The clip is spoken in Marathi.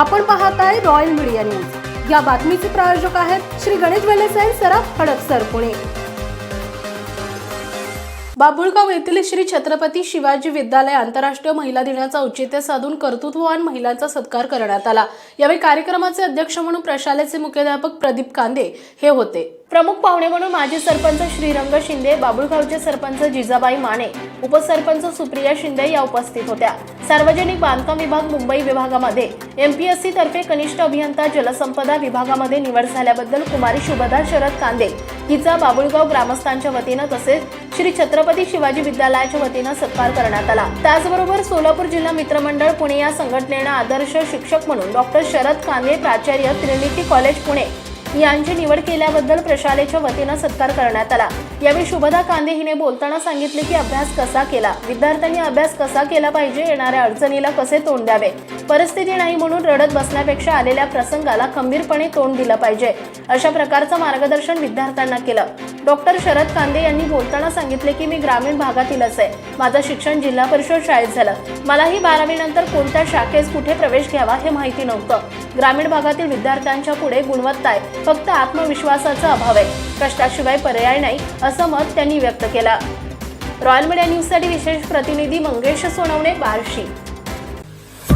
आपण पाहत आहे रॉयल मीडिया न्यूज या बातमीचे प्रायोजक आहेत श्री गणेश वेलेसाई अँड सराफ हडपसर पुणे. बाबुळगाव येथील श्री छत्रपती शिवाजी विद्यालय आंतरराष्ट्रीय महिला दिनाचा औचित्य साधून कर्तृत्ववान महिलांचा सत्कार करण्यात आला. यावेळी कार्यक्रमाचे अध्यक्ष म्हणून प्रशालेचे मुख्याध्यापक प्रदीप कांदे हे होते. प्रमुख पाहुणे म्हणून माजी सरपंच श्रीरंग शिंदे बाबुळगावचे सरपंच जिजाबाई माने उपसरपंच सुप्रिया शिंदे या उपस्थित होत्या. सार्वजनिक बांधकाम विभाग मुंबई विभागामध्ये. एम पी एस सी तर्फे कनिष्ठ अभियंता जलसंपदा विभागामध्ये निवड झाल्याबद्दल कुमारी शुभदा शरद कांदे हिचा बाबुळगाव ग्रामस्थांच्या वतीनं तसेच श्री छत्रपती शिवाजी विद्यालयाच्या वतीनं सत्कार करण्यात आला. त्याचबरोबर सोलापूर जिल्हा मित्रमंडळ पुणे या संघटनेनं आदर्श शिक्षक म्हणून डॉक्टर शरद कांदे प्राचार्य त्रिनिटी कॉलेज पुणे यांची निवड केल्याबद्दल प्रशालेच्या वतीनं सत्कार करण्यात आला. यावेळी शुभदा कांदे हिने बोलताना सांगितले की अभ्यास कसा केला? विद्यार्थ्यांनी अभ्यास कसा केला पाहिजे? येणाऱ्या अडचणीला कसे तोंड द्यावे? परिस्थिती नाही म्हणून रडत बसण्यापेक्षा आलेल्या प्रसंगाला खंबीरपणे तोंड दिलं पाहिजे. अशा प्रकारचं मार्गदर्शन विद्यार्थ्यांना केलं. डॉक्टर शरद कांदे यांनी बोलताना सांगितले की मी ग्रामीण भागातीलच आहे. माझं शिक्षण जिल्हा परिषद शाळेत झालं. मलाही बारावीनंतर कोणत्या शाखेस कुठे प्रवेश घ्यावा हे माहिती नव्हतं. ग्रामीण भागातील विद्यार्थ्यांच्या पुढे गुणवत्ता आहे. फक्त आत्मविश्वासाचा अभाव आहे. कष्टाशिवाय पर्याय नाही असं मत त्यांनी व्यक्त केलं. रॉयल मीडिया न्यूजसाठी विशेष प्रतिनिधी मंगेश सोनवणे बार्शी.